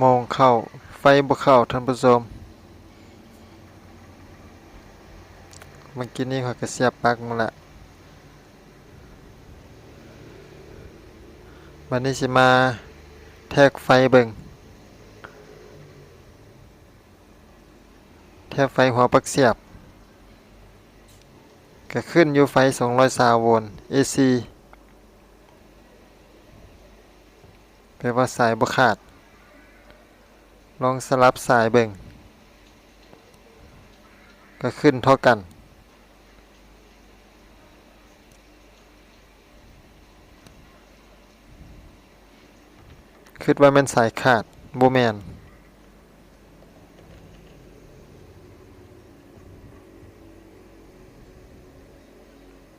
โมงเข้าไฟบ่เข้าท่านผู้ชมเมื่อกี้นี้ข้อยก็เสียบปลั๊กมาละวันนี้สิมาแทกไฟเบิ่งแทกไฟหัวปลั๊กเสียบ ก็ขึ้นอยู่ไฟ220โวลต์ AC แปลว่าสายบ่ขาด ลองสลับสายเบิ่งก็ขึ้นเท่ากันคิดว่าม่นสายขาดบ่แมน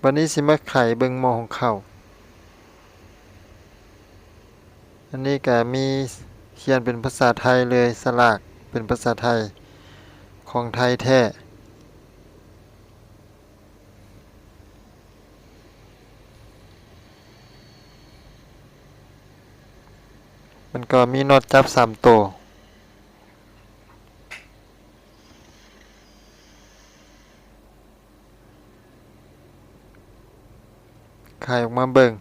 วันนี้สิมาไข่เบิ่งมอของเขา อันนี้ก็มี เขียนเป็นภาษาไทยเลยสลากเป็นภาษาไทยของไทยแท้มันก็มีน็อตจับสามตัว ไขออกมาเบิ่ง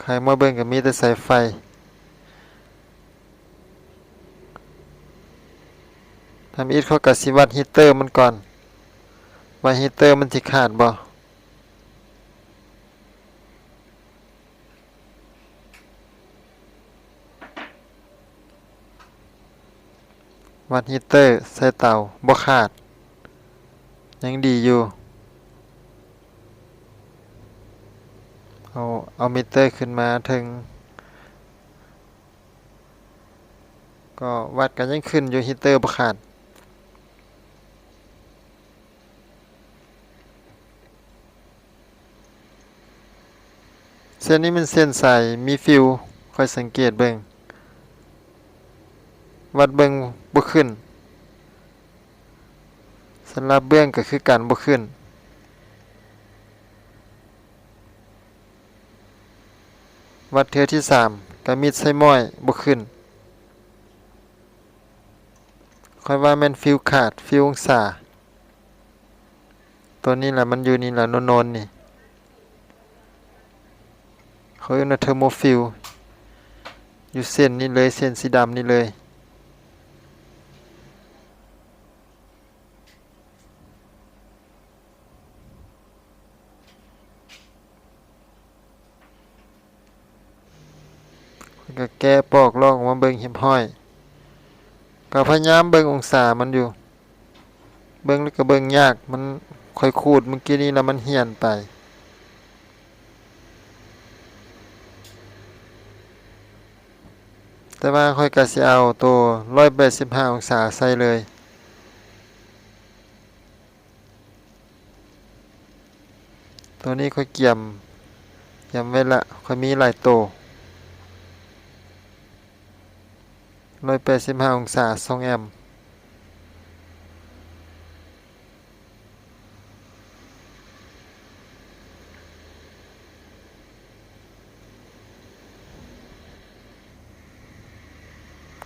ไขออกมาเบิ่งก็มีแต่สายไฟ ทำอิดเขาก็สิวัดฮีเตอร์มันก่อน ว่าฮีเตอร์มันสิขาดบ่วัดฮีเตอร์ใส่เตาบ่ขาด ยังดีอยู่ เอาเอามิเตอร์ขึ้นมาถึง ก็วัดกันยังขึ้นอยู่ฮีเตอร์บ่ขาดเส้นนี้มันเส้นใสมีฟิวคอยสังเกตเบิงวัดเบิงบ่ขึ้นสำหรับเบื้องก็คือการบ่ขึ้น วัดเทือที่สามกะมิดไส้ม้อยบุขึ้นค่อยว่าแม่นฟิวขาดฟิวองศา ตัวนี้แหละมันอยู่นี่แหละนนนนี่เขาอยู่ในเทอร์โมฟิลอยู่เส้นนี้เลยเส้นสีดำนี่เลย ก็แก้ปอกลอกออกมาเบิ่งเห็บห้อย ก็พยายามเบิ่งองศามันอยู่ เบิ่งแล้วก็เบิ่งยากมันค่อยขูดเมื่อกี้นี้แล้วมันเหี่ยนไปแต่ว่าค่อยก็สิเอาตัว185 องศาใส่เลย ตัวนี้ค่อยเกี่ยมเกี่ยมไว้ละค่อยมีหลายตัว 185องศา2แอมป์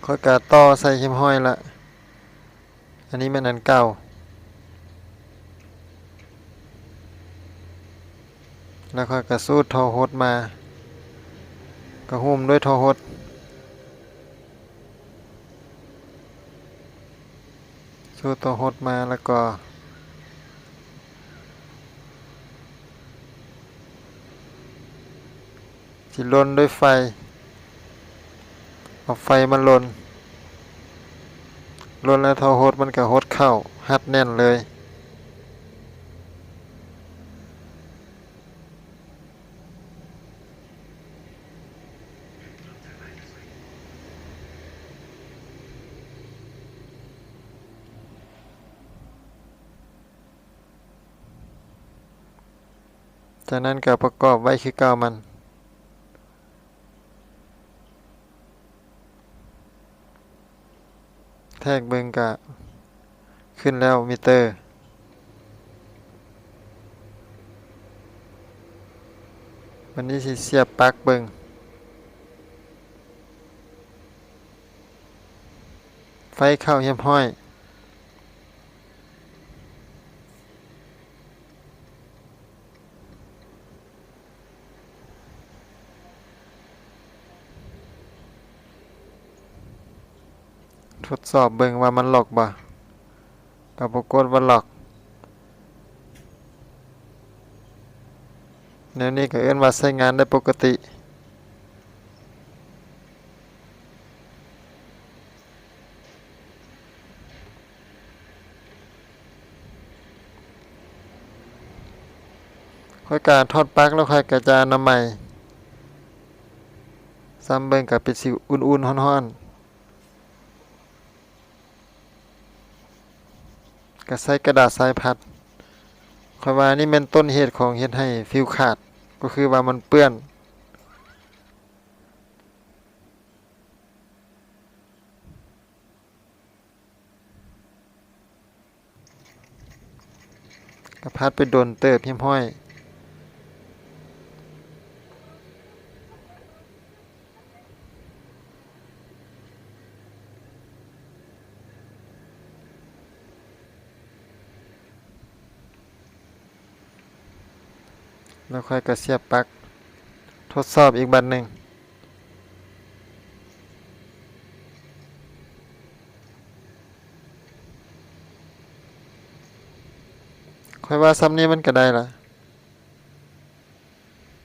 ค่อยกะต่อใส่เข็มห้อยละ อันนี้มันอันเก่า แล้วค่อยกระสูดทอหดมาก็หุ้มด้วยทอหด ชูตัวหดมาแล้วก็สิลนด้วยไฟ เอาไฟมันลนลนแล้วทอหดมันก็หดเข้า หัดแน่นเลย จากนั้นก็ประกอบไว้คือเก่ามัน แทกเบิงกะ ขึ้นแล้วมิเตอร์วันนี้สิเสียบปลั๊กเบิงไฟเข้าเยี่ยมห้อย ทดสอบเบิ่งว่ามันหลอกบ่ก็ปรากฏว่าหลอกแนวนี้ก็เอิ้อนว่าใช้งานได้ปกติค่อยการทอดปลั๊กแล้วค่อยกระจายน้ำใหม่ซ้ำเบิ่งกับเป็นสิอุ่นๆฮ้อนๆ ก็ใส่กระดาษทรายพัดคอยว่านี่เป็นต้นเหตุของเฮ็ดให้ฟิวขาดก็คือว่ามันเปื้อนกระพัดไปโดนเติบเพียมห้อย แล้วค่อยกระเสียบปลั๊กทดสอบอีกบันหนึ่งค่อยว่าซ้ำนี้มันก็ได้ละ